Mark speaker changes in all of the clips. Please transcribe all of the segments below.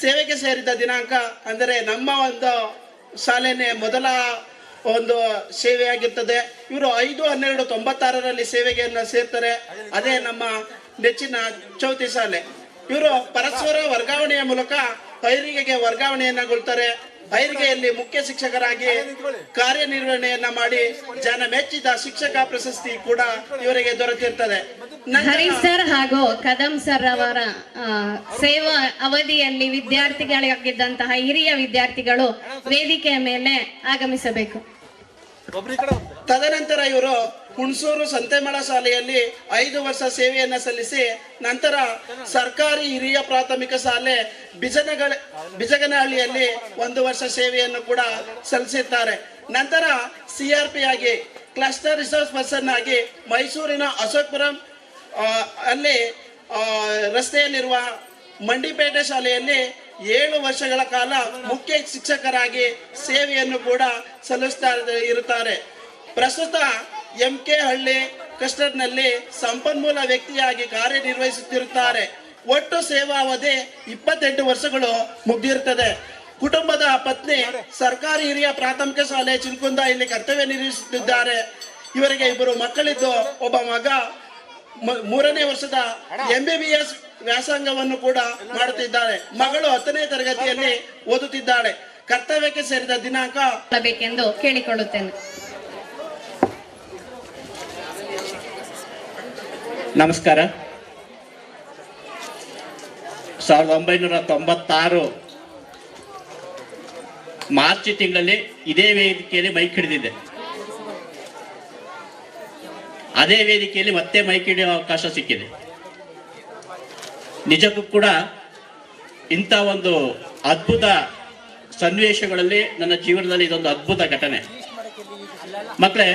Speaker 1: ಸೇವೆಗೆ ಸೇರಿದ ದಿನಾಂಕ ಅಂದರೆ ನಮ್ಮ ಒಂದು ಶಾಲೆನೇ ಮೊದಲ ಒಂದು ಸೇವೆಯಾಗಿರ್ತದೆ. ಇವರು ಐದು, ಹನ್ನೆರಡು, ತೊಂಬತ್ತಾರರಲ್ಲಿ ಸೇವೆಗೆಯನ್ನು ಸೇರ್ತಾರೆ. ಅದೇ ನಮ್ಮ ನೆಚ್ಚಿನ ಚೌತಿ ಶಾಲೆ. ಇವರು ಪರಸ್ಪರ ವರ್ಗಾವಣೆಯ ಮೂಲಕ ಹೈರಿಗೆಗೆ ವರ್ಗಾವಣೆಯನ್ನಗೊಳ್ತಾರೆ ಹೈರಿಗೆಯಲ್ಲಿ ಮುಖ್ಯ ಶಿಕ್ಷಕರಾಗಿ ಕಾರ್ಯನಿರ್ವಹಣೆಯನ್ನ ಮಾಡಿ ಜನ ಮೆಚ್ಚಿದ ಶಿಕ್ಷಕ ಪ್ರಶಸ್ತಿ ಕೂಡ ಇವರಿಗೆ ದೊರೆತಿರ್ತದೆ. ಹರೀಶ್
Speaker 2: ಹರಿ ಸರ್ ಹಾಗೂ ಕದಂ ಸರ್ ಅವರ ಆ, ಸೇವಾ ಅವಧಿಯಲ್ಲಿ ವಿದ್ಯಾರ್ಥಿಗಳಾಗಿದ್ದಂತಹ ಹಿರಿಯ ವಿದ್ಯಾರ್ಥಿಗಳು ವೇದಿಕೆಯ ಮೇಲೆ ಆಗಮಿಸಬೇಕು.
Speaker 1: ತದನಂತರ ಇವರು ಹುಣಸೂರು ಸಂತೆಮಳ ಶಾಲೆಯಲ್ಲಿ ಐದು ವರ್ಷ ಸೇವೆಯನ್ನು ಸಲ್ಲಿಸಿ ನಂತರ ಸರ್ಕಾರಿ ಹಿರಿಯ ಪ್ರಾಥಮಿಕ ಶಾಲೆ ಬಿಜನಗಳ, ಬಿಜಗನಹಳ್ಳಿಯಲ್ಲಿ ಒಂದು ವರ್ಷ ಸೇವೆಯನ್ನು ಕೂಡ ಸಲ್ಲಿಸಿದ್ದಾರೆ ನಂತರ ಸಿ ಆರ್ ಪಿ ಆಗಿ ಕ್ಲಸ್ಟರ್ ರಿಸೋರ್ಸ್ ಪರ್ಸನ್ ಆಗಿ ಮೈಸೂರಿನ ಅಶೋಕ್ಪುರಂ ಅಲ್ಲಿ ರಸ್ತೆಯಲ್ಲಿರುವ ಮಂಡಿಪೇಟೆ ಶಾಲೆಯಲ್ಲಿ ಏಳು ವರ್ಷಗಳ ಕಾಲ ಮುಖ್ಯ ಶಿಕ್ಷಕರಾಗಿ ಸೇವೆಯನ್ನು ಕೂಡ ಸಲ್ಲಿಸ್ತಾ ಇರುತ್ತಾರೆ. ಪ್ರಸ್ತುತ ಎಂ ಕೆ ಹಳ್ಳಿ ಕ್ಲಸ್ಟರ್ನಲ್ಲಿ ಸಂಪನ್ಮೂಲ ವ್ಯಕ್ತಿಯಾಗಿ ಕಾರ್ಯನಿರ್ವಹಿಸುತ್ತಿರುತ್ತಾರೆ. ಒಟ್ಟು ಸೇವಾವಧಿ ಇಪ್ಪತ್ತೆಂಟು ವರ್ಷಗಳು ಮುಗಿದಿರುತ್ತದೆ. ಕುಟುಂಬದ ಪತ್ನಿ, ಸರ್ಕಾರಿ ಹಿರಿಯ ಪ್ರಾಥಮಿಕ ಶಾಲೆ ಚಿನ್ಕುಂದ ಇಲ್ಲಿ ಕರ್ತವ್ಯ ನಿರ್ವಹಿಸುತ್ತಿದ್ದಾರೆ. ಇವರಿಗೆ ಇಬ್ಬರು ಮಕ್ಕಳಿದ್ದು, ಒಬ್ಬ ಮಗ ಮೂರನೇ ವರ್ಷದ ಎಂ ವ್ಯಾಸಂಗವನ್ನು ಕೂಡ ಮಾಡುತ್ತಿದ್ದಾರೆ. ಮಗಳು ಹತ್ತನೇ ತರಗತಿಯಲ್ಲಿ ಓದುತ್ತಿದ್ದಾಳೆ. ಕರ್ತವ್ಯಕ್ಕೆ ಸೇರಿದ ದಿನಾಂಕ
Speaker 2: ಬೇಕೆಂದು ಕೇಳಿಕೊಳ್ಳುತ್ತೇನೆ.
Speaker 3: ನಮಸ್ಕಾರ. ಸಾವಿರದ ಒಂಬೈನೂರ ತೊಂಬತ್ತಾರು ಮಾರ್ಚ್ ತಿಂಗಳಲ್ಲಿ ಇದೇ ವೇದಿಕೆಯಲ್ಲಿ ಮೈಕ್ ಹಿಡಿದಿದ್ದೆ. ಅದೇ ವೇದಿಕೆಯಲ್ಲಿ ಮತ್ತೆ ಮೈಕ್ ಹಿಡಿಯೋ ಅವಕಾಶ ಸಿಕ್ಕಿದೆ. ನಿಜಕ್ಕೂ ಕೂಡ ಇಂಥ ಒಂದು ಅದ್ಭುತ ಸನ್ನಿವೇಶಗಳಲ್ಲಿ ನನ್ನ ಜೀವನದಲ್ಲಿ ಇದೊಂದು ಅದ್ಭುತ ಘಟನೆ. ಮಕ್ಕಳೇ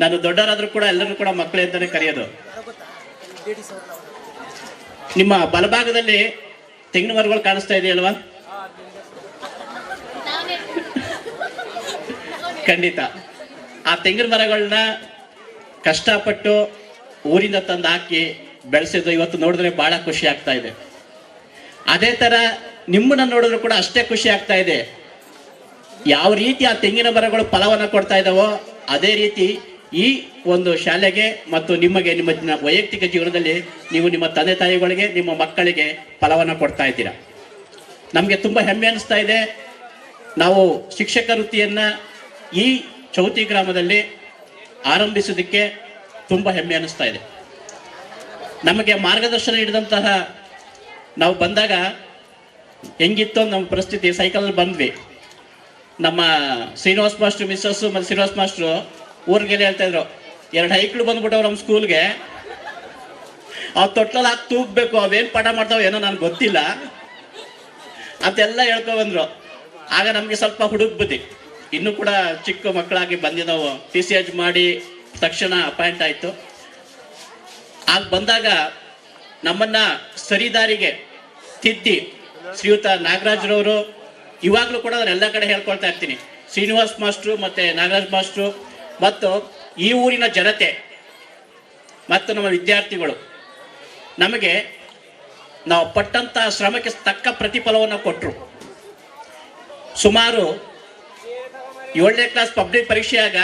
Speaker 3: ನಾನು ದೊಡ್ಡವರಾದ್ರೂ ಕೂಡ ಎಲ್ಲರೂ ಕೂಡ ಮಕ್ಕಳೇ ಅಂತಾನೆ ಕರೆಯೋದು. ನಿಮ್ಮ ಬಲಭಾಗದಲ್ಲಿ ತೆಂಗಿನ ಮರಗಳು ಕಾಣಿಸ್ತಾ ಇದೆಯಲ್ವಾ? ಖಂಡಿತ. ಆ ತೆಂಗಿನ ಮರಗಳನ್ನ ಕಷ್ಟಪಟ್ಟು ಊರಿಂದ ತಂದು ಹಾಕಿ ಬೆಳೆಸಿದ್ದು ಇವತ್ತು ನೋಡಿದ್ರೆ ಬಹಳ ಖುಷಿ ಆಗ್ತಾ ಇದೆ. ಅದೇ ತರ ನಿಮ್ಮನ್ನ ನೋಡಿದ್ರು ಕೂಡ ಅಷ್ಟೇ ಖುಷಿ ಆಗ್ತಾ ಇದೆ. ಯಾವ ರೀತಿ ಆ ತೆಂಗಿನ ಮರಗಳು ಫಲವನ್ನು ಕೊಡ್ತಾ ಇದ್ದಾವೋ ಅದೇ ರೀತಿ ಈ ಒಂದು ಶಾಲೆಗೆ ಮತ್ತು ನಿಮಗೆ ನಿಮ್ಮ ವೈಯಕ್ತಿಕ ಜೀವನದಲ್ಲಿ ನೀವು ನಿಮ್ಮ ತಂದೆ ತಾಯಿಗಳಿಗೆ, ನಿಮ್ಮ ಮಕ್ಕಳಿಗೆ ಫಲವನ್ನು ಕೊಡ್ತಾ ಇದ್ದೀರಾ. ನಮಗೆ ತುಂಬ ಹೆಮ್ಮೆ ಅನಿಸ್ತಾ ಇದೆ. ನಾವು ಶಿಕ್ಷಕ ವೃತ್ತಿಯನ್ನು ಈ ಚೌತಿ ಗ್ರಾಮದಲ್ಲಿ ಆರಂಭಿಸೋದಕ್ಕೆ ತುಂಬ ಹೆಮ್ಮೆ ಅನಿಸ್ತಾ ಇದೆ. ನಮಗೆ ಮಾರ್ಗದರ್ಶನ ನೀಡಿದಂತಹ ನಾವು ಬಂದಾಗ ಹೆಂಗಿತ್ತು ನಮ್ಮ ಪರಿಸ್ಥಿತಿ ಸೈಕಲಲ್ಲಿ ಬಂದ್ವಿ. ನಮ್ಮ ಶ್ರೀನಿವಾಸ್ ಮಾಸ್ಟ್ರು, ಮಿಸ್ಸಸ್ಸು ಮತ್ತು ಶ್ರೀನಿವಾಸ್ ಮಾಸ್ಟ್ರು ಊರಿಗೆಲ್ಲ ಹೇಳ್ತಾ ಇದ್ರು? ಎರಡು ಹೈಕ್ಳು ಬಂದ್ಬಿಟ್ಟವ್ ನಮ್ಮ ಸ್ಕೂಲ್ಗೆ ಅವ್ ತೊಟ್ಲಲ್ಲಿ ಹಾಕಿ ತೂಗ್ಬೇಕು, ಅವೇನು ಪಾಠ ಮಾಡ್ತಾವ ಏನೋ ನನಗೆ ಗೊತ್ತಿಲ್ಲ. ಅಂತೆಲ್ಲ ಹೇಳ್ಕೊ ಬಂದ್ರು. ಆಗ ನಮಗೆ ಸ್ವಲ್ಪ ಹುಡುಗ್ ಬುದ್ಧಿ. ಇನ್ನೂ ಕೂಡ ಚಿಕ್ಕ ಮಕ್ಕಳಾಗಿ ಬಂದಿದ್ದಾವು. ಟಿ ಸಿ ಎಚ್ ಮಾಡಿ ತಕ್ಷಣ ಅಪಾಯಿಂಟ್ ಆಯಿತು. ಆಗ ಬಂದಾಗ ನಮ್ಮನ್ನ ಸರಿದಾರಿಗೆ ತಿದ್ದಿ. ಶ್ರೀಯುತ ನಾಗರಾಜ್ರವರು, ಇವಾಗಲೂ ಕೂಡ ನಾನು ಎಲ್ಲ ಕಡೆ ಹೇಳ್ಕೊಳ್ತಾ ಇರ್ತೀನಿ. ಶ್ರೀನಿವಾಸ್ ಮಾಸ್ಟ್ರು ಮತ್ತೆ ನಾಗರಾಜ್ ಮಾಸ್ಟ್ರು ಮತ್ತು ಈ ಊರಿನ ಜನತೆ ಮತ್ತು ನಮ್ಮ ವಿದ್ಯಾರ್ಥಿಗಳು ನಮಗೆ ನಾವು ಪಟ್ಟಂತ ಶ್ರಮಕ್ಕೆ ತಕ್ಕ ಪ್ರತಿಫಲವನ್ನು ಕೊಟ್ಟರು ಸುಮಾರು ಏಳನೇ ಕ್ಲಾಸ್ ಪಬ್ಲಿಕ್ ಪರೀಕ್ಷೆಯಾಗ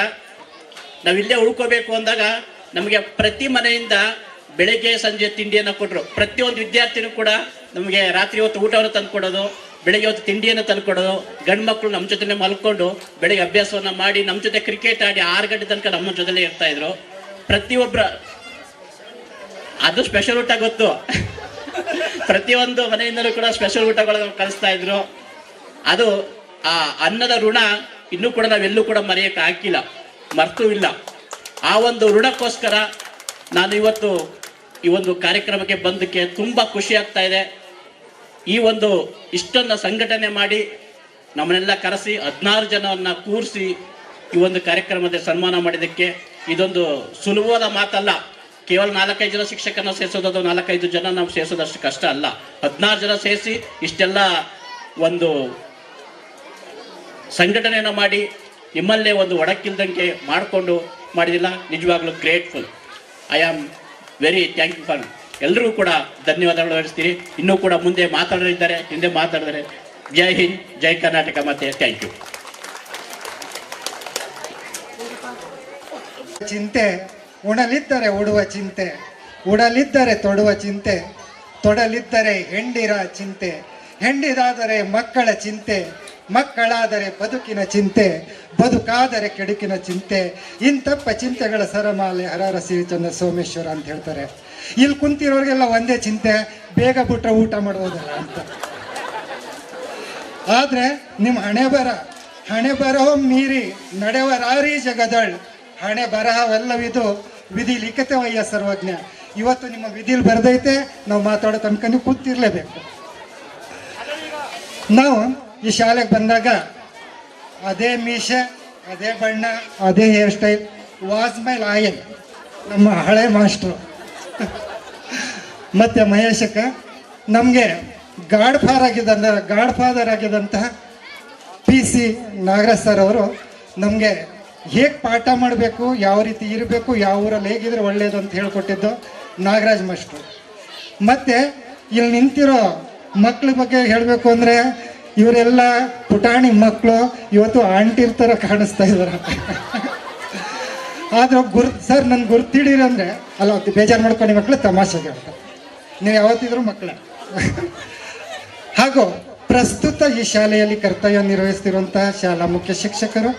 Speaker 3: ನಾವು ಇಲ್ಲೇ ಉಳ್ಕೋಬೇಕು ಅಂದಾಗ ನಮಗೆ ಪ್ರತಿ ಮನೆಯಿಂದ ಬೆಳಗ್ಗೆ ಸಂಜೆ ತಿಂಡಿಯನ್ನು ಕೊಟ್ಟರು ಪ್ರತಿಯೊಂದು ವಿದ್ಯಾರ್ಥಿನೂ ಕೂಡ ನಮಗೆ ರಾತ್ರಿ ಹೊತ್ತು ಊಟವನ್ನು ತಂದು ಕೊಡೋದು ಬೆಳಗ್ಗೆ ಹೊತ್ತು ತಿಂಡಿಯನ್ನು ತಂದುಕೊಡೋದು, ಗಂಡು ಮಕ್ಕಳು ನಮ್ಮ ಜೊತೆ ಮಲ್ಕೊಂಡು ಬೆಳಗ್ಗೆ ಅಭ್ಯಾಸವನ್ನು ಮಾಡಿ ನಮ್ಮ ಜೊತೆ ಕ್ರಿಕೆಟ್ ಆಡಿ ಆರು ಗಂಟೆ ತನಕ ನಮ್ಮ ಜೊತೆಲೇ ಇರ್ತಾ ಇದ್ರು. ಪ್ರತಿಯೊಬ್ಬರ ಅದು ಸ್ಪೆಷಲ್ ಊಟ ಗೊತ್ತು. ಪ್ರತಿಯೊಂದು ಮನೆಯಿಂದಲೂ ಕೂಡ ಸ್ಪೆಷಲ್ ಊಟಗಳನ್ನು ಕಲಿಸ್ತಾ ಇದ್ರು. ಅದು ಆ ಅನ್ನದ ಋಣ ಇನ್ನೂ ಕೂಡ ನಾವೆಲ್ಲೂ ಕೂಡ ಮರೆಯಕ್ಕೆ ಹಾಕಿಲ್ಲ ಮರ್ತೂ ಇಲ್ಲ. ಆ ಒಂದು ಋಣಕ್ಕೋಸ್ಕರ ನಾನು ಇವತ್ತು ಈ ಒಂದು ಕಾರ್ಯಕ್ರಮಕ್ಕೆ ಬಂದಕ್ಕೆ ತುಂಬ ಖುಷಿ ಆಗ್ತಾ ಇದೆ. ಈ ಒಂದು ಇಷ್ಟೊಂದು ಸಂಘಟನೆ ಮಾಡಿ ನಮ್ಮನ್ನೆಲ್ಲ ಕರೆಸಿ ಹದಿನಾರು ಜನವನ್ನ ಕೂರಿಸಿ ಈ ಒಂದು ಕಾರ್ಯಕ್ರಮದಲ್ಲಿ ಸನ್ಮಾನ ಮಾಡಿದ್ದಕ್ಕೆ ಇದೊಂದು ಸುಲಭವಾದ ಮಾತಲ್ಲ. ಕೇವಲ ನಾಲ್ಕೈದು ಜನ ಶಿಕ್ಷಕನ ಸೇರಿಸೋದು ನಾಲ್ಕೈದು ಜನ ನಾವು ಸೇರಿಸೋದಷ್ಟು ಕಷ್ಟ ಅಲ್ಲ. ಹದಿನಾರು ಜನ ಸೇರಿಸಿ ಇಷ್ಟೆಲ್ಲ ಒಂದು ಸಂಘಟನೆಯನ್ನು ಮಾಡಿ ನಿಮ್ಮಲ್ಲೇ ಒಂದು ಒಡಕ್ಕಿಲ್ದಂಗೆ ಮಾಡಿಕೊಂಡು ಮಾಡಿದಿಲ್ಲ ನಿಜವಾಗ್ಲೂ grateful. I am very thank you for ಎಲ್ಲರಿಗೂ ಕೂಡ ಧನ್ಯವಾದಗಳು ಹೇಳ್ತೀನಿ. ಇನ್ನೂ ಕೂಡ ಮುಂದೆ ಮಾತಾಡಲಿದ್ದಾರೆ, ಹಿಂದೆ ಮಾತಾಡಿದರೆ ಜೈ ಹಿಂದ್, ಜೈ ಕರ್ನಾಟಕ ಮತ್ತೆ ಥ್ಯಾಂಕ್ ಯು.
Speaker 4: ಚಿಂತೆ, ಉಣಲಿದ್ದರೆ ಉಡುವ ಚಿಂತೆ, ಉಡಲಿದ್ದರೆ ತೊಡುವ ಚಿಂತೆ, ತೊಡಲಿದ್ದರೆ ಹೆಂಡಿರ ಚಿಂತೆ ಹೆಂಡಿದಾದರೆ ಮಕ್ಕಳ ಚಿಂತೆ, ಮಕ್ಕಳಾದರೆ ಬದುಕಿನ ಚಿಂತೆ, ಬದುಕಾದರೆ ಕೆಡುಕಿನ ಚಿಂತೆ ಇಂತಪ್ಪ ಚಿಂತೆಗಳ ಸರಮಾಲೆ ಹರಾರ ಸಿರಿಚಂದ್ರ ಸೋಮೇಶ್ವರ ಅಂತ ಹೇಳ್ತಾರೆ. ಇಲ್ಲಿ ಕುಂತಿರೋರಿಗೆಲ್ಲ ಒಂದೇ ಚಿಂತೆ, ಬೇಗ ಬಿಟ್ರೆ ಊಟ ಮಾಡೋದಲ್ಲ ಅಂತ. ಆದ್ರೆ ನಿಮ್ಮ ಹಣೆ ಬರ, ಹಣೆ ಬರಹ ಮೀರಿ ನಡೆವರಾರಿ ಜಗದಳ್, ಹಣೆ ಬರಹವೆಲ್ಲವಿದು ವಿಧಿ ಲಿಖಿತವಯ್ಯ ಸರ್ವಜ್ಞ. ಇವತ್ತು ನಿಮ್ಮ ವಿಧಿಲಿ ಬರೆದೈತೆ, ನಾವು ಮಾತಾಡೋ ತನಕ ನೀವು ಕೂತಿರ್ಲೇಬೇಕು. ನಾವು ಈ ಶಾಲೆಗೆ ಬಂದಾಗ ಅದೇ ಮೀಸೆ ಅದೇ ಬಣ್ಣ, ಅದೇ hair style was my loyal ನಮ್ಮ ಹಳೆ ಮಾಸ್ಟ್ರು. ಮತ್ತೆ ಮಹೇಶಕ್ಕ, ನಮಗೆ ಗಾಡ್ ಫಾರ್ ಆಗಿದ್ದ ಗಾಡ್ ಫಾದರ್ ಆಗಿದ್ದಂತಹ ಪಿ ಸಿ ನಾಗರಾಜ್ ಸರ್ ಅವರು ನಮಗೆ ಹೇಗೆ ಪಾಠ ಮಾಡಬೇಕು, ಯಾವ ರೀತಿ ಇರಬೇಕು, ಯಾವ ಊರಲ್ಲಿ ಹೇಗಿದ್ರೆ ಒಳ್ಳೆಯದು ಅಂತ ಹೇಳ್ಕೊಟ್ಟಿದ್ದು ನಾಗರಾಜ್ ಮಾಸ್ಟ್ರು. ಮತ್ತು ಇಲ್ಲಿ ನಿಂತಿರೋ ಮಕ್ಕಳ ಬಗ್ಗೆ ಹೇಳಬೇಕು ಅಂದರೆ, ಇವರೆಲ್ಲ ಪುಟಾಣಿ ಮಕ್ಕಳು ಇವತ್ತು ಆಂಟಿರ್ ಥರ ಕಾಣಿಸ್ತಾ ಇದ್ದಾರೆ ಆದ್ರೆ ಗುರು, ಸರ್, ನನ್ ಗುರ್ತಿಡೀರಿ ಅಂದ್ರೆ, ಅಲ್ಲ ಬೇಜಾರು ಮಾಡ್ಕೊಂಡು ಮಕ್ಕಳು ತಮಾಷೆಗೆ ಹೇಳ್ತಾರೆ. ನೀವು ಯಾವತ್ತಿದ್ರು ಮಕ್ಕಳ ಹಾಗೂ, ಪ್ರಸ್ತುತ ಈ ಶಾಲೆಯಲ್ಲಿ ಕರ್ತವ್ಯ ನಿರ್ವಹಿಸ್ತಿರುವಂತಹ ಶಾಲಾ ಮುಖ್ಯ ಶಿಕ್ಷಕರು,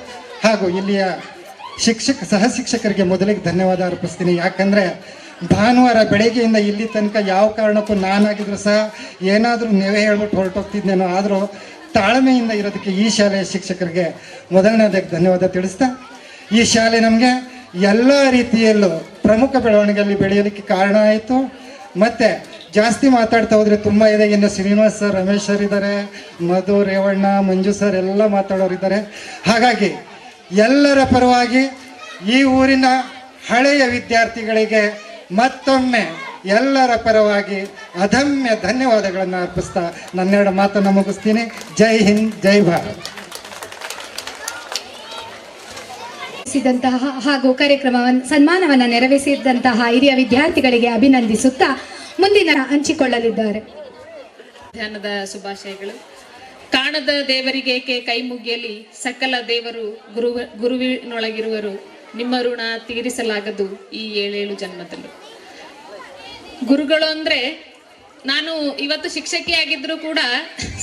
Speaker 4: ಹಾಗೂ ಇಲ್ಲಿಯ ಶಿಕ್ಷಕ, ಸಹ ಶಿಕ್ಷಕರಿಗೆ ಮೊದಲಿಗೆ ಧನ್ಯವಾದ ಅರ್ಪಿಸ್ತೀನಿ. ಯಾಕಂದ್ರೆ, ಭಾನುವಾರ ಬೆಳಗ್ಗೆಯಿಂದ ಇಲ್ಲಿ ತನಕ ಯಾವ ಕಾರಣಕ್ಕೂ ನಾನಾಗಿದ್ರು ಸಹ ಏನಾದರೂ ನೆವೆ ಹೇಳ್ಬಿಟ್ಟು ಹೊರಟೋಗ್ತಿದ್ದೇನೋ ಆದರೂ ತಾಳ್ಮೆಯಿಂದ ಇರೋದಕ್ಕೆ ಈ ಶಾಲೆಯ ಶಿಕ್ಷಕರಿಗೆ ಮೊದಲನೇದಾಗಿ ಧನ್ಯವಾದ ತಿಳಿಸ್ತಾ, ಈ ಶಾಲೆ ನಮಗೆ ಎಲ್ಲ ರೀತಿಯಲ್ಲೂ ಪ್ರಮುಖ ಬೆಳವಣಿಗೆಯಲ್ಲಿ ಬೆಳೆಯಲಿಕ್ಕೆ ಕಾರಣ ಆಯಿತು. ಮತ್ತು ಜಾಸ್ತಿ ಮಾತಾಡ್ತಾ ಹೋದರೆ ತುಂಬ ಇದೆ. ಇನ್ನು ಶ್ರೀನಿವಾಸ್ ಸರ್, ರಮೇಶ್ ಸರ್ ಇದ್ದಾರೆ ಮಧು, ರೇವಣ್ಣ, ಮಂಜು ಸರ್ ಎಲ್ಲ ಮಾತಾಡೋರು ಇದ್ದಾರೆ ಹಾಗಾಗಿ ಎಲ್ಲರ ಪರವಾಗಿ ಈ ಊರಿನ ಹಳೆಯ ವಿದ್ಯಾರ್ಥಿಗಳಿಗೆ ಮತ್ತೊಮ್ಮೆ ಎಲ್ಲರ ಪರವಾಗಿ ಅದಮ್ಯ ಧನ್ಯವಾದಗಳನ್ನು ಅರ್ಪಿಸ್ತಾ ನನ್ನೆರಡು ಮಾತನ್ನು ಮುಗಿಸ್ತೀನಿ. ಜೈ ಹಿಂದ್, ಜೈ ಭಾರತ್.
Speaker 5: ಸಿದಂತಹ ಹಾಗೂ ಕಾರ್ಯಕ್ರಮವನ್ನು ಸನ್ಮಾನವನ್ನು ನೆರವೇರಿಸಿದಂತಹ ಹಿರಿಯ ವಿದ್ಯಾರ್ಥಿಗಳಿಗೆ ಅಭಿನಂದಿಸುತ್ತಾ ಮುಂದಿನ ಹಂಚಿಕೊಳ್ಳಲಿದ್ದಾರೆ.
Speaker 6: ಧ್ಯಾನದ ಶುಭಾಶಯಗಳು. ಕಾಣದ ದೇವರಿಗೆ ಏಕೆ ಕೈ ಮುಗಿಯಲಿ, ಸಕಲ ದೇವರು ಗುರು ಗುರುವಿನೊಳಗಿರುವರು, ನಿಮ್ಮ ಋಣ ತೀರಿಸಲಾಗದು ಈ ಏಳೇಳು ಜನ್ಮದಲ್ಲಿ. ಗುರುಗಳು ಅಂದ್ರೆ ನಾನು ಇವತ್ತು ಶಿಕ್ಷಕಿಯಾಗಿದ್ರು ಕೂಡ,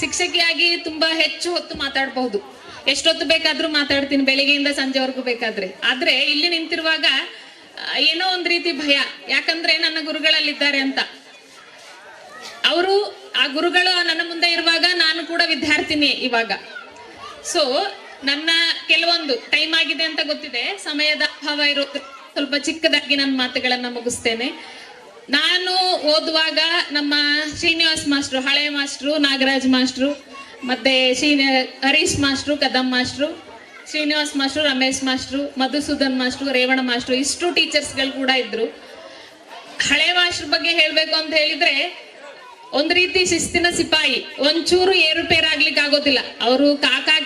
Speaker 6: ಶಿಕ್ಷಕಿಯಾಗಿ ತುಂಬಾ ಹೆಚ್ಚು ಹೊತ್ತು ಮಾತಾಡಬಹುದು. ಎಷ್ಟೊತ್ತು ಬೇಕಾದ್ರೂ ಮಾತಾಡ್ತೀನಿ, ಬೆಳಿಗ್ಗೆಯಿಂದ ಸಂಜೆವರೆಗೂ ಬೇಕಾದ್ರೆ. ಆದ್ರೆ ಇಲ್ಲಿ ನಿಂತಿರುವಾಗ ಏನೋ ಒಂದ್ ರೀತಿ ಭಯ. ಯಾಕಂದ್ರೆ ನನ್ನ ಗುರುಗಳಲ್ಲಿದ್ದಾರೆ ಅಂತ. ಅವರು ಆ ಗುರುಗಳು ನನ್ನ ಮುಂದೆ ಇರುವಾಗ ನಾನು ಕೂಡ ವಿದ್ಯಾರ್ಥಿನಿ ಇವಾಗ. ಸೊ ನನ್ನ ಕೆಲವೊಂದು ಟೈಮ್ ಆಗಿದೆ ಅಂತ ಗೊತ್ತಿದೆ. ಸಮಯದ ಅಭಾವ ಇರೋ ಸ್ವಲ್ಪ ಚಿಕ್ಕದಾಗಿ ನನ್ನ ಮಾತುಗಳನ್ನ ಮುಗಿಸ್ತೇನೆ. ನಾನು ಓದುವಾಗ ನಮ್ಮ ಶ್ರೀನಿವಾಸ್ ಮಾಸ್ಟ್ರು ಹಳೆ ಮಾಸ್ಟ್ರು ನಾಗರಾಜ್ ಮಾಸ್ಟ್ರು ಮತ್ತೆ Srini Harish master Kadam master Srinivas master Ramesh master Madhusudan master Revana master ಇಷ್ಟು ಟೀಚರ್ಸ್ಗಳು ಕೂಡ ಇದ್ರು. ಹಳೆ ಮಾಸ್ಟ್ರ ಬಗ್ಗೆ ಹೇಳ್ಬೇಕು ಅಂತ ಹೇಳಿದ್ರೆ, ಒಂದ್ ರೀತಿ ಶಿಸ್ತಿನ ಸಿಪಾಯಿ, ಒಂಚೂರು ಏರುಪೇರಾಗ್ಲಿಕ್ಕೆ ಆಗೋದಿಲ್ಲ ಅವರು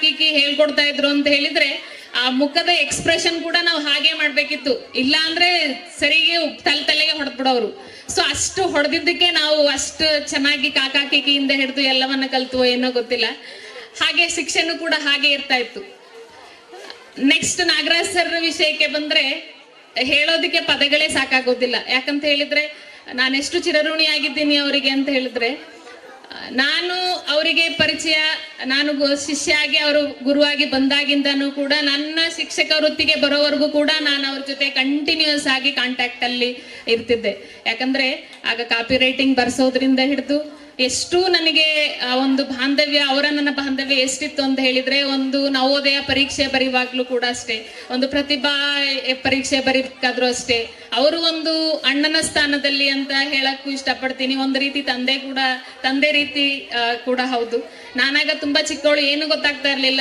Speaker 6: ಕೀಕಿ ಹೇಳ್ಕೊಡ್ತಾ ಇದ್ರು ಅಂತ ಹೇಳಿದ್ರೆ ಆ ಮುಖದ ಎಕ್ಸ್ಪ್ರೆಷನ್ ಕೂಡ ನಾವು ಹಾಗೆ ಮಾಡ್ಬೇಕಿತ್ತು. ಇಲ್ಲ ಅಂದ್ರೆ ಸರಿಗೆ ತಲೆ ತಲೆಗೆ ಹೊಡೆದ್ಬಿಡೋರು. ಸೊ ಅಷ್ಟು ಹೊಡೆದಿದ್ದಕ್ಕೆ ನಾವು ಅಷ್ಟು ಚೆನ್ನಾಗಿ ಕಾಕಾ ಕಿಕಿಯಿಂದ ಹಿಡಿದು ಎಲ್ಲವನ್ನ ಕಲ್ತು ಏನೋ ಗೊತ್ತಿಲ್ಲ. ಹಾಗೆ ಶಿಕ್ಷಣ ಕೂಡ ಹಾಗೆ ಇರ್ತಾ ಇತ್ತು. ನೆಕ್ಸ್ಟ್ ನಾಗರಾಜ್ ಸರ್ ವಿಷಯಕ್ಕೆ ಬಂದ್ರೆ ಹೇಳೋದಕ್ಕೆ ಪದಗಳೇ ಸಾಕಾಗೋದಿಲ್ಲ. ಯಾಕಂತ ಹೇಳಿದ್ರೆ, ನಾನೆಷ್ಟು ಚಿರಋಣಿಯಾಗಿದ್ದೀನಿ ಅವರಿಗೆ ಅಂತ ಹೇಳಿದ್ರೆ ನಾನು ಅವರಿಗೆ ಪರಿಚಯ, ನಾನು ಶಿಷ್ಯ ಶಿಷ್ಯಾಗಿ ಅವರು ಗುರುವಾಗಿ ಬಂದಾಗಿಂದನೂ ಕೂಡ ನನ್ನ ಶಿಕ್ಷಕ ವೃತ್ತಿಗೆ ಬರೋವರೆಗೂ ಕೂಡ ನಾನು ಅವ್ರ ಜೊತೆ ಕಂಟಿನ್ಯೂಸ್ ಆಗಿ ಕಾಂಟ್ಯಾಕ್ಟಲ್ಲಿ ಇರ್ತಿದ್ದೆ. ಯಾಕಂದ್ರೆ, ಆಗ ಕಾಪಿ ರೈಟಿಂಗ್ ಬರ್ಸೋದ್ರಿಂದ ಹಿಡಿದು ಎಷ್ಟು ನನಗೆ ಒಂದು ಬಾಂಧವ್ಯ, ಅವರ ನನ್ನ ಬಾಂಧವ್ಯ ಎಷ್ಟಿತ್ತು ಅಂತ ಹೇಳಿದ್ರೆ, ಒಂದು ನವೋದಯ ಪರೀಕ್ಷೆ ಬರೆಯುವಾಗ್ಲೂ ಕೂಡ ಅಷ್ಟೇ, ಒಂದು ಪ್ರತಿಭಾ ಪರೀಕ್ಷೆ ಬರೀಬೇಕಾದ್ರೂ ಅಷ್ಟೇ. ಅವರು ಒಂದು ಅಣ್ಣನ ಸ್ಥಾನದಲ್ಲಿ ಅಂತ ಹೇಳಕ್ಕೂ ಇಷ್ಟಪಡ್ತೀನಿ. ಒಂದು ರೀತಿ ತಂದೆ ಕೂಡ, ತಂದೆ ರೀತಿ ಕೂಡ ಹೌದು. ನಾನಾಗ ತುಂಬಾ ಚಿಕ್ಕವಳು, ಏನು ಗೊತ್ತಾಗ್ತಾ ಇರ್ಲಿಲ್ಲ.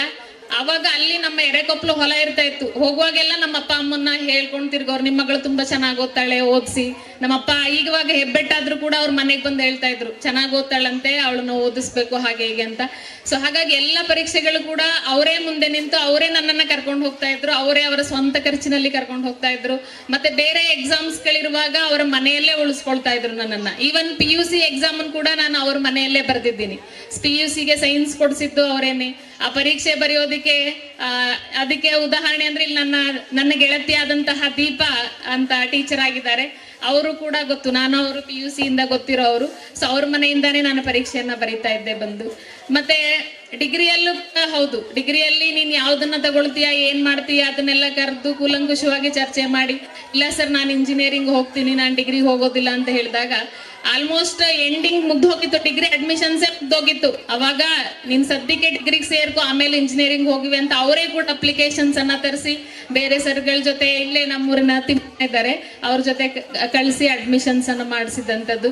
Speaker 6: ಅವಾಗ ಅಲ್ಲಿ ನಮ್ಮ ಎರೆಕೊಪ್ಲು ಹೊಲ ಇರ್ತಾ ಇತ್ತು. ಹೋಗುವಾಗೆಲ್ಲ ನಮ್ಮ ಅಪ್ಪ, ಅಮ್ಮನ್ನ ಹೇಳ್ಕೊಂಡು ತಿರ್ಗೋರು. ನಿಮ್ಮ ಮಗಳು ತುಂಬಾ ಚೆನ್ನಾಗಿ ಓದ್ತಾಳೆ, ಓದಿಸಿ. ನಮ್ಮಪ್ಪ ಈಗವಾಗ ಹೆಬ್ಬೆಟ್ಟಾದ್ರೂ ಕೂಡ ಅವ್ರ ಮನೆಗೆ ಬಂದು ಹೇಳ್ತಾ ಇದ್ರು, ಚೆನ್ನಾಗಿ ಓದ್ತಾಳಂತೆ, ಅವಳನ್ನ ಓದಿಸ್ಬೇಕು ಹಾಗೆ ಹೀಗೆ ಅಂತ. ಸೊ ಹಾಗಾಗಿ ಎಲ್ಲ ಪರೀಕ್ಷೆಗಳು ಕೂಡ ಅವರೇ ಮುಂದೆ ನಿಂತು ಅವರೇ ನನ್ನನ್ನ ಕರ್ಕೊಂಡು ಹೋಗ್ತಾ ಇದ್ರು, ಅವರೇ ಅವರ ಸ್ವಂತ ಖರ್ಚಿನಲ್ಲಿ ಕರ್ಕೊಂಡು ಹೋಗ್ತಾ ಇದ್ರು, ಮತ್ತೆ ಬೇರೆ ಎಕ್ಸಾಮ್ಸ್ ಗಳಿರುವಾಗ ಅವರ ಮನೆಯಲ್ಲೇ ಉಳಿಸ್ಕೊಳ್ತಾ ಇದ್ರು ನನ್ನನ್ನ. Even P U C exam ಕೂಡ ನಾನು ಅವ್ರ ಮನೆಯಲ್ಲೇ ಬರೆದಿದ್ದೀನಿ. ಪಿ ಯು ಸಿಗೆ ಸೈನ್ಸ್ ಕೊಡಿಸಿದ್ದು ಅವರೇನೆ. ಆ ಪರೀಕ್ಷೆ ಬರೆಯೋದಕ್ಕೆ ಅದಕ್ಕೆ ಉದಾಹರಣೆ ಅಂದ್ರೆ ಇಲ್ಲಿ ನನ್ನ ನನ್ನ ಗೆಳತಿಯಾದಂತಹ ದೀಪ ಅಂತ ಟೀಚರ್ ಆಗಿದ್ದಾರೆ. ಅವರು ಕೂಡ ಗೊತ್ತು. ನಾನು ಅವರು ಪಿ ಯು ಸಿಯಿಂದ ಗೊತ್ತಿರೋ ಅವರು ಸೊ ಅವ್ರ ಮನೆಯಿಂದಾನೇ ನಾನು ಪರೀಕ್ಷೆಯನ್ನ ಬರೀತಾ ಇದ್ದೆ ಬಂದು. ಮತ್ತೆ ಡಿಗ್ರಿಯಲ್ಲೂ ಕೂಡ ಹೌದು. ಡಿಗ್ರಿಯಲ್ಲಿ ನೀನ್ ಯಾವ್ದನ್ನ ತಗೊಳ್ತೀಯಾ, ಏನ್ ಮಾಡ್ತೀಯಾ ಅದನ್ನೆಲ್ಲ ಕರೆದು ಕೂಲಂಕುಷವಾಗಿ ಚರ್ಚೆ ಮಾಡಿ, ಇಲ್ಲ ಸರ್, ನಾನು ಇಂಜಿನಿಯರಿಂಗ್ ಹೋಗ್ತೀನಿ, ನಾನು ಡಿಗ್ರಿ ಹೋಗೋದಿಲ್ಲ ಅಂತ ಹೇಳಿದಾಗ ಆಲ್ಮೋಸ್ಟ್ ಎಂಡಿಂಗ್ ಮುಗ್ದೋಗಿತ್ತು ಡಿಗ್ರಿ ಅಡ್ಮಿಷನ್ಸೇ ಮುಗ್ದೋಗಿತ್ತು ಅವಾಗ ನಿನ್ ಸದ್ಯಕ್ಕೆ ಡಿಗ್ರಿಗೆ ಸೇರ್ಕೊ, ಆಮೇಲೆ ಇಂಜಿನಿಯರಿಂಗ್ ಹೋಗಿವೆ ಅಂತ ಅವರೇ ಕೂಡ ಅಪ್ಲಿಕೇಶನ್ಸ್ ಅನ್ನ ತರಿಸಿ, ಬೇರೆ ಸರ್ಗಳ ಜೊತೆ ಇಲ್ಲೇ ನಮ್ಮೂರಿನ ಇದ್ದಾರೆ, ಅವ್ರ ಜೊತೆ ಕಳಿಸಿ ಅಡ್ಮಿಷನ್ಸ್ ಅನ್ನು ಮಾಡಿಸಿದಂಥದ್ದು.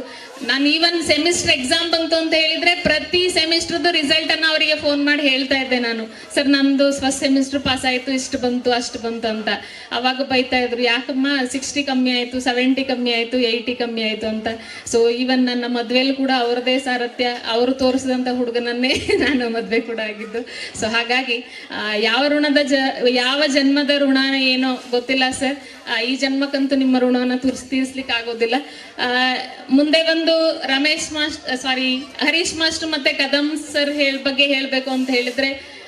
Speaker 6: ನಾನು ಈವನ್ ಸೆಮಿಸ್ಟರ್ ಎಕ್ಸಾಮ್ ಬಂತು ಅಂತ ಹೇಳಿದ್ರೆ ಪ್ರತಿ ಸೆಮಿಸ್ಟರ್ದು ರಿಸಲ್ಟ್ ಅನ್ನ ಅವರಿಗೆ ಫೋನ್ ಮಾಡಿ ಹೇಳ್ತಾ ಇದ್ದೆ ನಾನು. ಸರ್ ನಮ್ದು ಫಸ್ಟ್ ಸೆಮಿಸ್ಟರ್ ಪಾಸ್ ಆಯ್ತು, ಇಷ್ಟು ಬಂತು, ಅಷ್ಟು ಬಂತು ಅಂತ. ಅವಾಗ ಬೈತಾ ಇದ್ರು, ಯಾಕಮ್ಮ ಸಿಕ್ಸ್ಟಿ ಕಮ್ಮಿ ಆಯ್ತು ಸೆವೆಂಟಿ ಕಮ್ಮಿ ಆಯ್ತು ಏಯ್ಟಿ ಕಮ್ಮಿ ಆಯ್ತು ಅಂತ. ಸೊ ಈವನ್ ನನ್ನ ಮದುವೆಯಲ್ಲಿ ಕೂಡ ಅವರದೇ ಸಾರಥ್ಯ, ಅವರು ತೋರಿಸಿದಂತ ಹುಡುಗನನ್ನೇ ನಾನು ಮದ್ವೆ ಕೂಡ ಆಗಿದ್ದು. ಸೊ ಹಾಗಾಗಿ ಯಾವ ಋಣದ ಜ, ಯಾವ ಜನ್ಮದ ಋಣ ಏನೋ ಗೊತ್ತಿಲ್ಲ ಸರ್. ಈ ಜನ್ಮಕ್ಕಂತೂ ನಿಮ್ಮ ಋಣವನ್ನು ತೀರ್ಸ್, ತೀರ್ಸ್ಲಿಕ್ಕೆ ಆಗೋದಿಲ್ಲ. ಮುಂದೆ ಬಂದು Ramesh mast sorry Harish master ಮತ್ತೆ ಕದಂ ಸರ್ ಹೇಳ ಬಗ್ಗೆ ಹೇಳ್ಬೇಕು ಅಂತ ಹೇಳಿದ್ರೆ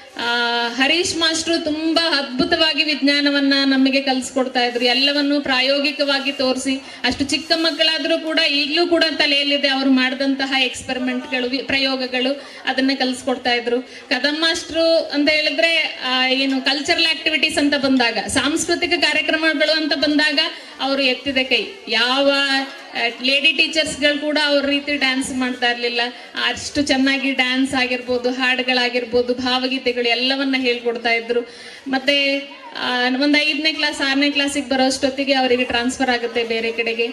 Speaker 6: ಹರೀಶ್ ಮಾಸ್ಟ್ರು ತುಂಬಾ ಅದ್ಭುತವಾಗಿ ವಿಜ್ಞಾನವನ್ನ ನಮಗೆ ಕಲಿಸ್ಕೊಡ್ತಾ ಇದ್ರು. ಎಲ್ಲವನ್ನು ಪ್ರಾಯೋಗಿಕವಾಗಿ ತೋರಿಸಿ, ಅಷ್ಟು ಚಿಕ್ಕ ಮಕ್ಕಳಾದ್ರೂ ಕೂಡ ಈಗಲೂ ಕೂಡ ತಲೆಯಲ್ಲಿದೆ ಅವರು ಮಾಡಿದಂತಹ ಎಕ್ಸ್ಪೆರಿಮೆಂಟ್ಗಳು ಪ್ರಯೋಗಗಳು, ಅದನ್ನ ಕಲಿಸ್ಕೊಡ್ತಾ ಇದ್ರು. ಕದಂ ಮಾಸ್ಟ್ರು ಅಂತ ಹೇಳಿದ್ರೆ ಏನು ಕಲ್ಚರಲ್ ಆಕ್ಟಿವಿಟೀಸ್ ಅಂತ ಬಂದಾಗ, ಸಾಂಸ್ಕೃತಿಕ ಕಾರ್ಯಕ್ರಮಗಳು ಅಂತ ಬಂದಾಗ ಅವರು ಎತ್ತಿದ ಕೈ. ಯಾವ ಲೇಡಿ ಟೀಚರ್ಸ್ಗಳು ಕೂಡ ಅವ್ರ ರೀತಿ ಡ್ಯಾನ್ಸ್ ಮಾಡ್ತಾ ಇರಲಿಲ್ಲ. ಅಷ್ಟು ಚೆನ್ನಾಗಿ ಡ್ಯಾನ್ಸ್ ಆಗಿರ್ಬೋದು, ಹಾಡುಗಳಾಗಿರ್ಬೋದು, ಭಾವಗೀತೆಗಳು ಎಲ್ಲವನ್ನ ಹೇಳ್ಕೊಡ್ತಾ ಇದ್ರು. ಮತ್ತೆ ಒಂದು ಐದನೇ ಕ್ಲಾಸ್ ಆರನೇ ಕ್ಲಾಸಿಗೆ ಬರೋಷ್ಟೊತ್ತಿಗೆ ಅವರಿಗೆ ಟ್ರಾನ್ಸ್ಫರ್ ಆಗುತ್ತೆ ಬೇರೆ ಕಡೆಗೆ.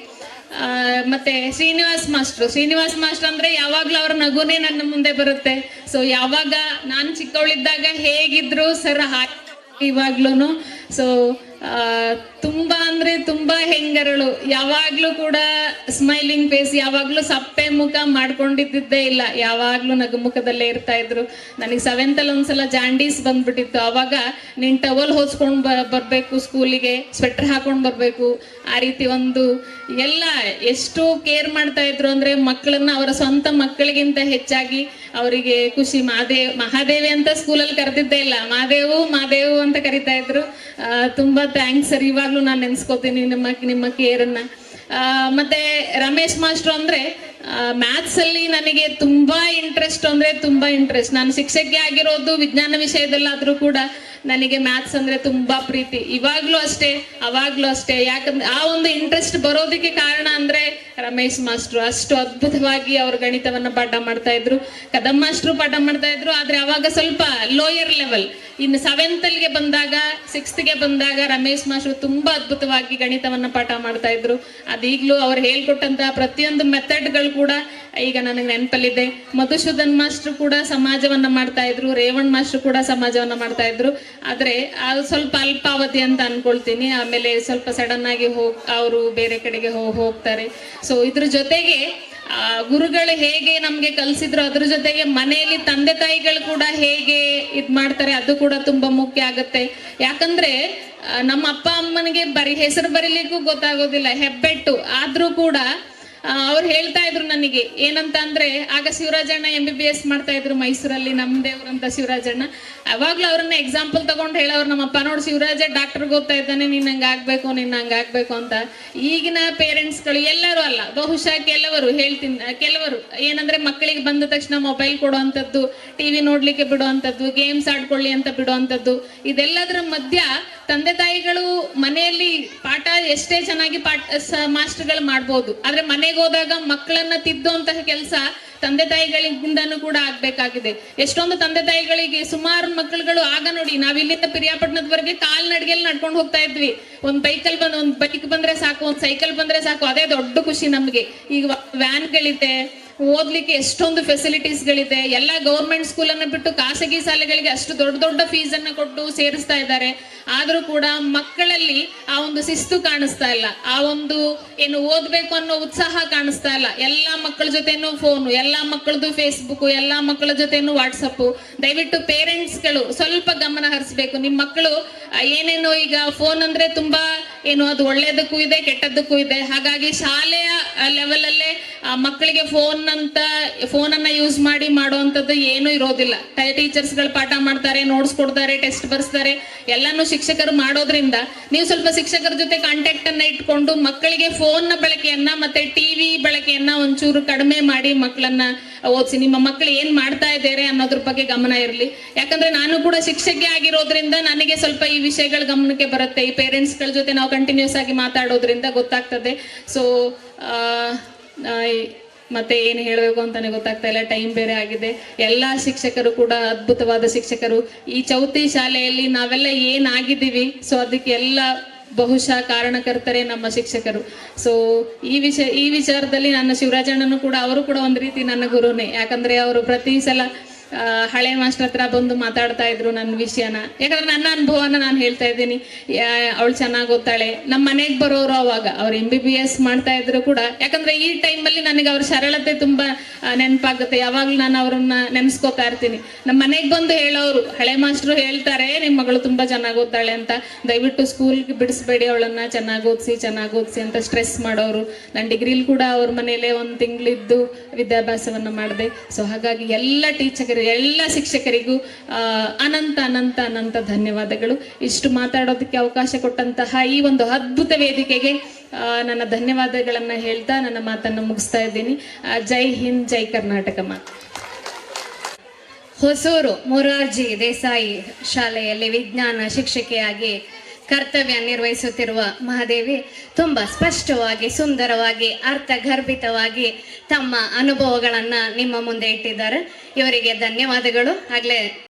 Speaker 6: ಮತ್ತೆ ಶ್ರೀನಿವಾಸ್ ಮಾಸ್ಟ್ರು. ಶ್ರೀನಿವಾಸ್ ಮಾಸ್ಟರ್ ಅಂದ್ರೆ ಯಾವಾಗ್ಲೂ ಅವ್ರ ನಗುನೇ ನನ್ನ ಮುಂದೆ ಬರುತ್ತೆ. ಸೊ ಯಾವಾಗ ನಾನು ಚಿಕ್ಕವಳಿದ್ದಾಗ ಹೇಗಿದ್ರು ಸರ್ ಇವಾಗ್ಲೂ ಸೊ ತುಂಬಾ ಅಂದ್ರೆ ತುಂಬಾ ಹೆಂಗರಳು. ಯಾವಾಗ್ಲೂ ಕೂಡ ಸ್ಮೈಲಿಂಗ್ ಫೇಸ್ ಯಾವಾಗಲೂ ಸಪ್ಪೆ ಮುಖ ಮಾಡ್ಕೊಂಡಿದ್ದಿದ್ದೇ ಇಲ್ಲ. ಯಾವಾಗಲೂ ನಗುಮುಖದಲ್ಲೇ ಇರ್ತಾ ಇದ್ರು. ನನಗೆ ಸೆವೆಂತಲ್ಲಿ ಒಂದ್ಸಲ ಜಾಂಡೀಸ್ ಬಂದ್ಬಿಟ್ಟಿತ್ತು. ಅವಾಗ ನೀನ್ ಟವಲ್ ಹೊಚ್ಕೊಂಡ್ ಬ, ಬರ್ಬೇಕು ಸ್ಕೂಲಿಗೆ ಸ್ವೆಟರ್ ಹಾಕೊಂಡ್ ಬರ್ಬೇಕು. ಆ ರೀತಿ ಒಂದು ಎಲ್ಲ ಎಷ್ಟು ಕೇರ್ ಮಾಡ್ತಾ ಇದ್ರು. ಅಂದ್ರೆ ಮಕ್ಕಳನ್ನ ಅವರ ಸ್ವಂತ ಮಕ್ಕಳಿಗಿಂತ ಹೆಚ್ಚಾಗಿ ಅವರಿಗೆ ಖುಷಿ. ಮಹಾದೇವ್ ಮಹಾದೇವಿ ಅಂತ ಸ್ಕೂಲಲ್ಲಿ ಕರೆದಿದ್ದೇ ಇಲ್ಲ. ಮಹಾದೇವು ಮಹಾದೇವು ಅಂತ ಕರಿತಾ ಇದ್ರು. ತುಂಬಾ ಥ್ಯಾಂಕ್ಸ್ ಸರ್. ಇವಾಗ್ಲೂ ನಾನು ನೆನ್ಸ್ಕೋತೀನಿ ನಿಮ್ಮ ನಿಮ್ಮ ಕೇರನ್ನ ಮತ್ತೆ ರಮೇಶ್ ಮಾಸ್ಟ್ರು ಅಂದ್ರೆ ಮ್ಯಾಥ್ಸ್ ಅಲ್ಲಿ ನನಗೆ ತುಂಬಾ ಇಂಟ್ರೆಸ್ಟ್ ಅಂದ್ರೆ ತುಂಬಾ ಇಂಟ್ರೆಸ್ಟ್ ನಾನು ಶಿಕ್ಷಕಿ ಆಗಿರೋದು ವಿಜ್ಞಾನ ವಿಷಯದಲ್ಲಾದ್ರೂ ಕೂಡ ನನಗೆ ಮ್ಯಾಥ್ಸ್ ಅಂದ್ರೆ ತುಂಬಾ ಪ್ರೀತಿ. ಇವಾಗ್ಲೂ ಅಷ್ಟೇ, ಅವಾಗ್ಲೂ ಅಷ್ಟೇ. ಯಾಕಂದ್ರೆ ಆ ಒಂದು ಇಂಟ್ರೆಸ್ಟ್ ಬರೋದಕ್ಕೆ ಕಾರಣ ಅಂದ್ರೆ ರಮೇಶ್ ಮಾಸ್ಟ್ರು. ಅಷ್ಟು ಅದ್ಭುತವಾಗಿ ಅವ್ರ ಗಣಿತವನ್ನ ಪಾಠ ಮಾಡ್ತಾ ಇದ್ರು. ಕದಂ ಮಾಸ್ಟ್ರು ಪಾಠ ಮಾಡ್ತಾ ಇದ್ರು, ಆದ್ರೆ ಅವಾಗ ಸ್ವಲ್ಪ ಲೋಯರ್ ಲೆವೆಲ್ ಇನ್ನು ಸೆವೆಂತ್ ಅಲ್ಲಿಗೆ ಬಂದಾಗ ಸಿಕ್ಸ್ತ್ಗೆ ಬಂದಾಗ ರಮೇಶ್ ಮಾಸ್ಟ್ರು ತುಂಬಾ ಅದ್ಭುತವಾಗಿ ಗಣಿತವನ್ನ ಪಾಠ ಮಾಡ್ತಾ ಇದ್ರು. ಅದೀಗ್ಲೂ ಅವ್ರು ಹೇಳ್ಕೊಟ್ಟಂತಹ ಪ್ರತಿಯೊಂದು ಮೆಥಡ್ಗಳು ಕೂಡ ಈಗ ನನಗೆ ನೆನಪಲ್ಲಿದೆ, ಮಧುಸೂದನ್ ಮಾಸ್ಟರ್ ಕೂಡ ಸಮಾಜವನ್ನ ಮಾಡ್ತಾ ಇದ್ರು ರೇವಣ್ ಮಾಸ್ಟ್ರು ಕೂಡ ಸಮಾಜವನ್ನ ಮಾಡ್ತಾ ಇದ್ರು. ಆದ್ರೆ ಅದು ಸ್ವಲ್ಪ ಅಲ್ಪಾವಧಿ ಅಂತ ಅನ್ಕೊಳ್ತೀನಿ. ಆಮೇಲೆ ಸ್ವಲ್ಪ ಸಡನ್ ಆಗಿ ಹೋಗ್ ಅವರು ಬೇರೆ ಕಡೆಗೆ ಹೋಗಿ ಹೋಗ್ತಾರೆ. ಸೊ ಇದ್ರ ಜೊತೆಗೆ ಗುರುಗಳು ಹೇಗೆ ನಮ್ಗೆ ಕಲ್ಸಿದ್ರು, ಅದ್ರ ಜೊತೆಗೆ ಮನೆಯಲ್ಲಿ ತಂದೆ ತಾಯಿಗಳು ಕೂಡ ಹೇಗೆ ಇದ್ ಮಾಡ್ತಾರೆ, ಅದು ಕೂಡ ತುಂಬಾ ಮುಖ್ಯ ಆಗುತ್ತೆ. ಯಾಕಂದ್ರೆ ನಮ್ಮ ಅಪ್ಪ ಅಮ್ಮನಿಗೆ ಬರಿ, ಹೆಸರು ಬರೀಲಿಕ್ಕೂ ಗೊತ್ತಾಗೋದಿಲ್ಲ. ಹೆಬ್ಬೆಟ್ಟು ಆದ್ರೂ ಕೂಡ ಅವ್ರು ಹೇಳ್ತಾ ಇದ್ರು ನನಗೆ, ಏನಂತ ಅಂದ್ರೆ, ಆಗ ಶಿವರಾಜಣ್ಣ ಎಂ ಬಿ ಬಿ ಎಸ್ ಮಾಡ್ತಾ ಇದ್ರು ಮೈಸೂರಲ್ಲಿ, ನಮ್ ದೇವ್ರಂತ ಶಿವರಾಜಣ್ಣ ಅವಾಗ್ಲೂ ಅವ್ರನ್ನ ಎಕ್ಸಾಂಪಲ್ ತಗೊಂಡು ಹೇಳೋರು ನಮ್ಮಪ್ಪ, ನೋಡಿ ಶಿವರಾಜ ಡಾಕ್ಟರ್ ಗೊತ್ತಾ ಇದ್ದಾನೆ, ನೀನ್ ಆಗ್ಬೇಕು, ನೀನ್ ಹಂಗ ಆಗ್ಬೇಕು ಅಂತ. ಈಗಿನ ಪೇರೆಂಟ್ಸ್ಗಳು ಎಲ್ಲರೂ ಅಲ್ಲ, ಬಹುಶಃ ಕೆಲವರು ಹೇಳ್ತೀನಿ, ಕೆಲವರು, ಏನಂದ್ರೆ ಮಕ್ಕಳಿಗೆ ಬಂದ ತಕ್ಷಣ ಮೊಬೈಲ್ ಕೊಡುವಂಥದ್ದು ಟಿವಿ ನೋಡ್ಲಿಕ್ಕೆ ಬಿಡುವಂಥದ್ದು ಗೇಮ್ಸ್ ಆಡ್ಕೊಳ್ಳಿ ಅಂತ ಬಿಡುವಂಥದ್ದು, ಇದೆಲ್ಲದರ ಮಧ್ಯ ತಂದೆ ತಾಯಿಗಳು ಮನೆಯಲ್ಲಿ ಪಾಠ ಎಷ್ಟೇ ಚೆನ್ನಾಗಿ ಪಾಠ ಮಾಸ್ಟರ್ ಮಾಸ್ಟರ್ಗಳು ಮಾಡ್ಬೋದು. ಆದ್ರೆ ಮನೆಗೆ ಹೋದಾಗ ಮಕ್ಕಳನ್ನ ತಿದ್ದುವಂತಹ ಕೆಲಸ ತಂದೆ ತಾಯಿಗಳಿಂದನೂ ಕೂಡ ಆಗ್ಬೇಕಾಗಿದೆ. ಎಷ್ಟೊಂದು ತಂದೆ ತಾಯಿಗಳಿಗೆ ಸುಮಾರು ಮಕ್ಕಳುಗಳು, ಆಗ ನೋಡಿ ನಾವಿಲ್ಲಿಂದ ಪಿರಿಯಾಪಟ್ಟಣದವರೆಗೆ ಕಾಲ್ ನಡಿಗೆಲ್ಲಿ ನಡ್ಕೊಂಡು ಹೋಗ್ತಾ ಇದ್ವಿ. ಒಂದ್ ಬೈಕಲ್ ಬಂದ್, ಒಂದ್ ಬೈಕ್ ಬಂದ್ರೆ ಸಾಕು, ಒಂದ್ ಸೈಕಲ್ ಬಂದ್ರೆ ಸಾಕು, ಅದೇ ದೊಡ್ಡ ಖುಷಿ ನಮ್ಗೆ. ಈಗ ವ್ಯಾನ್ಗಳಿದೆ ಓದ್ಲಿಕ್ಕೆ ಎಷ್ಟೊಂದು ಫೆಸಿಲಿಟೀಸ್ಗಳಿದೆ ಎಲ್ಲ ಗೌರ್ಮೆಂಟ್ ಸ್ಕೂಲನ್ನು ಬಿಟ್ಟು ಖಾಸಗಿ ಶಾಲೆಗಳಿಗೆ ಅಷ್ಟು ದೊಡ್ಡ ದೊಡ್ಡ ಫೀಸನ್ನು ಕೊಟ್ಟು ಸೇರಿಸ್ತಾ ಇದ್ದಾರೆ. ಆದರೂ ಕೂಡ ಮಕ್ಕಳಲ್ಲಿ ಆ ಒಂದು ಶಿಸ್ತು ಕಾಣಿಸ್ತಾ ಇಲ್ಲ. ಆ ಒಂದು ಏನು ಓದಬೇಕು ಅನ್ನೋ ಉತ್ಸಾಹ ಕಾಣಿಸ್ತಾ ಇಲ್ಲ. ಎಲ್ಲ ಮಕ್ಕಳ ಜೊತೆನೂ ಫೋನು ಎಲ್ಲ ಮಕ್ಕಳದು ಫೇಸ್ಬುಕ್ ಎಲ್ಲ ಮಕ್ಕಳ ಜೊತೆನೂ ವಾಟ್ಸಪ್ಪು ದಯವಿಟ್ಟು ಪೇರೆಂಟ್ಸ್ಗಳು ಸ್ವಲ್ಪ ಗಮನ ಹರಿಸ್ಬೇಕು. ನಿಮ್ಮ ಮಕ್ಕಳು ಏನೇನು ಈಗ ಫೋನ್ ಅಂದ್ರೆ ತುಂಬಾ ಏನು ಅದು ಒಳ್ಳೇದಕ್ಕೂ ಇದೆ ಕೆಟ್ಟದ್ದಕ್ಕೂ ಇದೆ. ಹಾಗಾಗಿ ಶಾಲೆಯ ಲೆವೆಲ್ ಅಲ್ಲೇ ಆ, ಮಕ್ಕಳಿಗೆ ಫೋನ್ ಅಂತ ಫೋನ್ ಅನ್ನ ಯೂಸ್ ಮಾಡಿ ಮಾಡುವಂತದ್ದು ಏನೂ ಇರೋದಿಲ್ಲ. ಟೀಚರ್ಸ್ಗಳು ಪಾಠ ಮಾಡ್ತಾರೆ ನೋಟ್ಸ್ ಕೊಡ್ತಾರೆ ಟೆಸ್ಟ್ ಬರ್ಸ್ತಾರೆ, ಎಲ್ಲಾನು ಶಿಕ್ಷಕರು ಮಾಡೋದ್ರಿಂದ ನೀವು ಸ್ವಲ್ಪ ಶಿಕ್ಷಕರ ಜೊತೆ ಕಾಂಟ್ಯಾಕ್ಟ್ ಅನ್ನ ಇಟ್ಕೊಂಡು ಮಕ್ಕಳಿಗೆ ಫೋನ್ನ ಬಳಕೆಯನ್ನ ಮತ್ತೆ ಟಿವಿ ಬಳಕೆಯನ್ನ ಒಂಚೂರು ಕಡಿಮೆ ಮಾಡಿ ಮಕ್ಕಳನ್ನ ಓದಿಸಿ. ನಿಮ್ಮ ಮಕ್ಕಳು ಏನ್ ಮಾಡ್ತಾ ಇದ್ದಾರೆ ಅನ್ನೋದ್ರ ಬಗ್ಗೆ ಗಮನ ಇರಲಿ. ಯಾಕಂದ್ರೆ ನಾನು ಕೂಡ ಶಿಕ್ಷಕಿ ಆಗಿರೋದ್ರಿಂದ ನನಗೆ ಸ್ವಲ್ಪ ಈ ವಿಷಯಗಳ ಗಮನಕ್ಕೆ ಬರುತ್ತೆ. ಈ ಪೇರೆಂಟ್ಸ್ಗಳ ಜೊತೆ ನಾವು ಕಂಟಿನ್ಯೂಸ್ ಆಗಿ ಮಾತಾಡೋದ್ರಿಂದ ಗೊತ್ತಾಗ್ತದೆ. ಸೊ ಮತ್ತೆ ಏನು ಹೇಳಬೇಕು ಅಂತಾನೆ ಗೊತ್ತಾಗ್ತಾ ಇಲ್ಲ ಟೈಮ್ ಬೇರೆ ಆಗಿದೆ. ಎಲ್ಲ ಶಿಕ್ಷಕರು ಕೂಡ ಅದ್ಭುತವಾದ ಶಿಕ್ಷಕರು. ಈ ಚೌತಿ ಶಾಲೆಯಲ್ಲಿ ನಾವೆಲ್ಲ ಏನಾಗಿದ್ದೀವಿ ಸೊ ಅದಕ್ಕೆ ಎಲ್ಲ ಬಹುಶಃ ಕಾರಣಕರ್ತರೇ ನಮ್ಮ ಶಿಕ್ಷಕರು. ಸೊ ಈ ವಿಷಯ, ಈ ವಿಚಾರದಲ್ಲಿ ನನ್ನ ಶಿವರಾಜಣ್ಣನು ಕೂಡ, ಅವರು ಕೂಡ ಒಂದು ರೀತಿ ನನ್ನ ಗುರುನೇ. ಯಾಕಂದ್ರೆ ಅವರು ಪ್ರತಿ ಸಲ ಹಳೆ ಮಾಸ್ಟರ್ ಹತ್ರ ಬಂದು ಮಾತಾಡ್ತಾ ಇದ್ರು ನನ್ನ ವಿಷಯನ. ಯಾಕಂದ್ರೆ ನನ್ನ ಅನುಭವನ ನಾನು ಹೇಳ್ತಾ ಇದ್ದೀನಿ. ಅವಳು ಚೆನ್ನಾಗಿ ಓದ್ತಾಳೆ. ನಮ್ಮ ಮನೆಗೆ ಬರೋರು ಅವಾಗ ಅವ್ರು ಎಂ ಬಿ ಬಿ ಎಸ್ ಮಾಡ್ತಾ ಇದ್ರು ಕೂಡ. ಯಾಕಂದ್ರೆ ಈ ಟೈಮಲ್ಲಿ ನನಗೆ ಅವ್ರ ಸರಳತೆ ತುಂಬಾ ನೆನಪಾಗುತ್ತೆ. ಯಾವಾಗ್ಲೂ ನಾನು ಅವ್ರನ್ನ ನೆನೆಸ್ಕೋತಾ ಇರ್ತೀನಿ. ನಮ್ಮ ಮನೆಗೆ ಬಂದು ಹೇಳೋರು, ಹಳೆ ಮಾಸ್ಟ್ರು ಹೇಳ್ತಾರೆ ನಿಮ್ಮ ಮಗಳು ತುಂಬಾ ಚೆನ್ನಾಗಿ ಓದ್ತಾಳೆ ಅಂತ. ದಯವಿಟ್ಟು ಸ್ಕೂಲ್ಗೆ ಬಿಡಿಸ್ಬೇಡಿ ಅವಳನ್ನ. ಚೆನ್ನಾಗಿ ಓದಿಸಿ ಚೆನ್ನಾಗಿ ಓದಿಸಿ ಅಂತ ಸ್ಟ್ರೆಸ್ ಮಾಡೋರು. ನಾನು ಡಿಗ್ರಿಲಿ ಕೂಡ ಅವ್ರ ಮನೇಲೆ ಒಂದು ತಿಂಗಳಿದ್ದು ವಿದ್ಯಾಭ್ಯಾಸವನ್ನ ಮಾಡಿದೆ. ಸೊ ಹಾಗಾಗಿ ಎಲ್ಲ ಟೀಚರ್ ಎಲ್ಲ ಶಿಕ್ಷಕರಿಗೂ ಅನಂತ ಅನಂತ ಅನಂತ ಧನ್ಯವಾದಗಳು. ಇಷ್ಟು ಮಾತಾಡೋದಕ್ಕೆ ಅವಕಾಶ ಕೊಟ್ಟಂತಹ ಈ ಒಂದು ಅದ್ಭುತ ವೇದಿಕೆಗೆ ನನ್ನ ಧನ್ಯವಾದಗಳನ್ನ ಹೇಳ್ತಾ ನನ್ನ ಮಾತನ್ನು ಮುಗಿಸ್ತಾ ಇದ್ದೀನಿ. ಜೈ ಹಿಂದ್, ಜೈ ಕರ್ನಾಟಕ ಮಾ
Speaker 2: ಹೊಸೂರು ಮೊರಾರ್ಜಿ ದೇಸಾಯಿ ಶಾಲೆಯಲ್ಲಿ ವಿಜ್ಞಾನ ಶಿಕ್ಷಕಿಯಾಗಿ ಕರ್ತವ್ಯ ನಿರ್ವಹಿಸುತ್ತಿರುವ ಮಹಾದೇವಿ ತುಂಬ ಸ್ಪಷ್ಟವಾಗಿ, ಸುಂದರವಾಗಿ, ಅರ್ಥಗರ್ಭಿತವಾಗಿ ತಮ್ಮ ಅನುಭವಗಳನ್ನು ನಿಮ್ಮ ಮುಂದೆ ಇಟ್ಟಿದ್ದಾರೆ. ಇವರಿಗೆ ಧನ್ಯವಾದಗಳು. ಆಗಲೇ